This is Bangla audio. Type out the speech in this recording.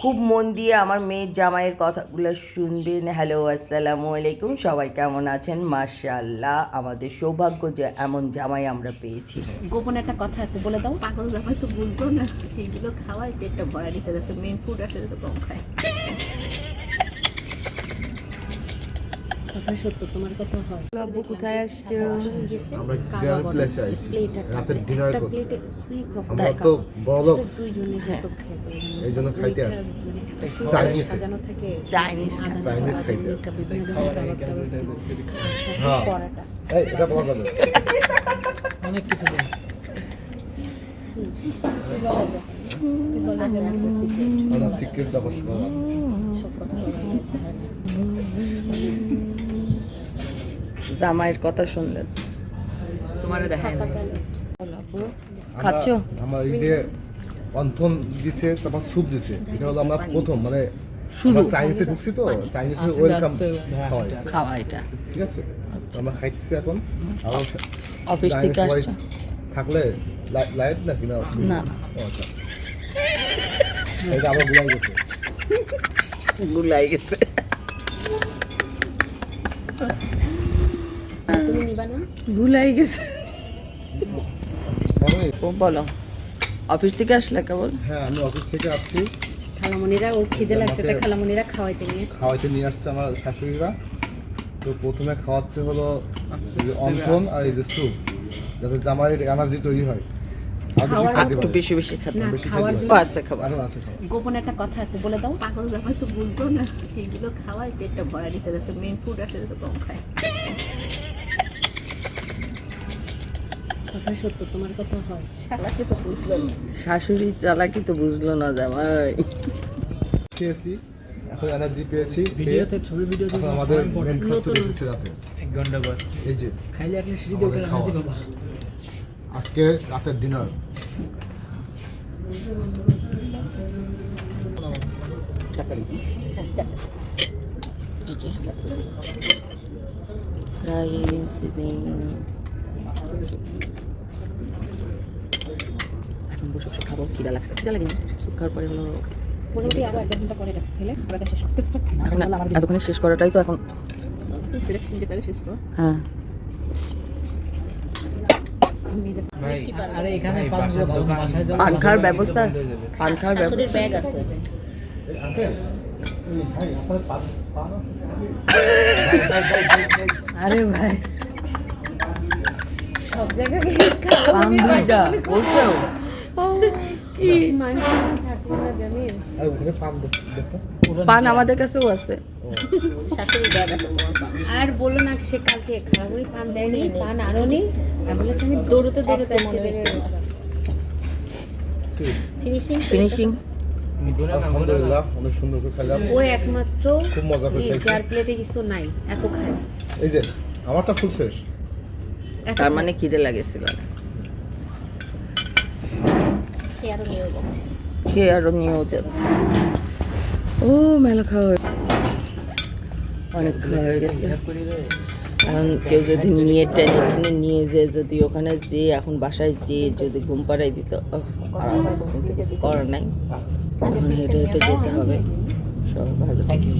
খুব মন দিয়ে আমার মেয়ের জামাইয়ের কথাগুলো শুনবেন। হ্যালো, আসসালামু আলাইকুম। সবাই কেমন আছেন? মার্শাল্লাহ আমাদের সৌভাগ্য যে এমন জামাই আমরা পেয়েছি। গোপন একটা কথা আছে, বলে দাও। পাগল জামাই তো বুঝতো না। এইগুলো খাওয়াই পেটটা ভরা দিতে যাতে মেন ফুড আসলে তো কম খায়। কথা সত্য তোমার কথা হয়। আব্বু কোথায় আসছো? আমরা ডিনার প্লেসে আইছি। রাতের ডিনার করতে। আমরা তো বড় লোক। দুইজনে যত এই জন্য খাইতে আসছি। চাইনিজ চাইনিজ সাজানো থাকে। চাইনিজ চাইনিজ খাইতে হ্যাঁ এই এটা বলা। যাবে কি বলে? আছে আছে সিক্রেট সিক্রেট ব্যাপার আছে সব কথা বলা যেতে হয় না। জামাইয়ের কথা শুনলেন। তোমার দেখায় না খাচ্ছো? আমার এই যে অন্থন দিছে তারপর স্যুপ দিছে এটা হলো আমরা প্রথম মানে শুরু। চাইনিজে ঢুকছি তো চাইনিজে ওয়েলকাম খাওয়া এটা। ঠিক আছে? আমরা খাইতেছি এখন। অফিস থেকে আসছো? থাকলে লাইভ নাকি না? না। আচ্ছা। এটা আবার গুলাই গেছে। গুলাই গেছে। তুমি নিবা না? গুলাই গেছে। আমি- ও বলো। অফিস থেকে আসলে কেবল? হ্যাঁ আমি অফিস থেকে আসছি। খালামণিরা ওর খিদে লাগছে তাই খালামণিরা খাওয়াইতে নিয়ে খাওয়াইতে নিয়ে আসছে আমার শাশুড়িরা। তো প্রথমে খাওয়াচ্ছে হলো যে অন্থন আর এই যে স্যুপ যাতে জামাইয়ের এনার্জি তৈরি হয় আর বেশি খাওয়ার খাইতে একটু বেশি বেশি খেতে না, বেশি খাওয়ার খাইতে জন্য- পারে। ও আছে খাবার। আরও আছে খাওয়া গোপন একটা কথা আছে বলে দাও। পাগল জামাই তো বুঝতো না। এইগুলো খাওয়াই পেটটা ভরা দিতে যাতে মেন ফুড আসলে তো কম খায়। কথা সত্য তোমার কথা হয়। শালাকে তো বুঝলো না। শাশুড়ি চালাকি তো বুঝলো না জামাই। খেয়েছি এখন এনার্জি পেয়েছি ভিডিওতে ছবি ভিডিও এখন আমাদের মেন খাদ্য এসেছে রাতে এক ঘণ্টা পর। এই যে খাইলে আজকে রাতের ডিনার রাইস এখন বসে বসে খাব খিদা লাগছে খিদা লাগে সুপ খাওয়ার পরে হলো মোটামুটি আরও এক ঘণ্টা পরে খেলে পুরোটা শেষ করতে এতক্ষণে শেষ করাটাই তো এখন হ্যাঁ ভাই আরে এখানে পাঁচ বাসায় যাও পান খাওয়ার ব্যবস্থা পান খাওয়ার ব্যবস্থা। আরে ভাই। সব জায়গায় কি মানে পান আমাদের কাছেও আছে। আর বলো না সে কালকে পান দেয়নি পান আনো নি বলে তুমি দৌড়তে দৌড়তে আসছে ফিনিশিং ফিনিশিং আলহামদুলিল্লাহ অনেক সুন্দর করে খেলাম। ও একমাত্র খুব মজা করে এই চার প্লেটে কিছু নাই এত এই যে আমারটা ফুল শেষ। তার মানে খিদে লাগেছিল। খেয়ে আরও নিয়ে যাচ্ছে। খেয়ে আরও নিয়েও যাচ্ছে। ও মেলা খাওয়া অনেক খাওয়া হয়ে গেছে। এখন কেউ যদি নিয়ে টেনে টেনে নিয়ে যে যদি ওখানে যে এখন বাসায় যে যদি ঘুম পাড়াই দিত ওহ, আরাম কিন্তু কিছু করার নাই। এখন হেঁটে হেঁটে যেতে হবে। সবাই ভালো থাকে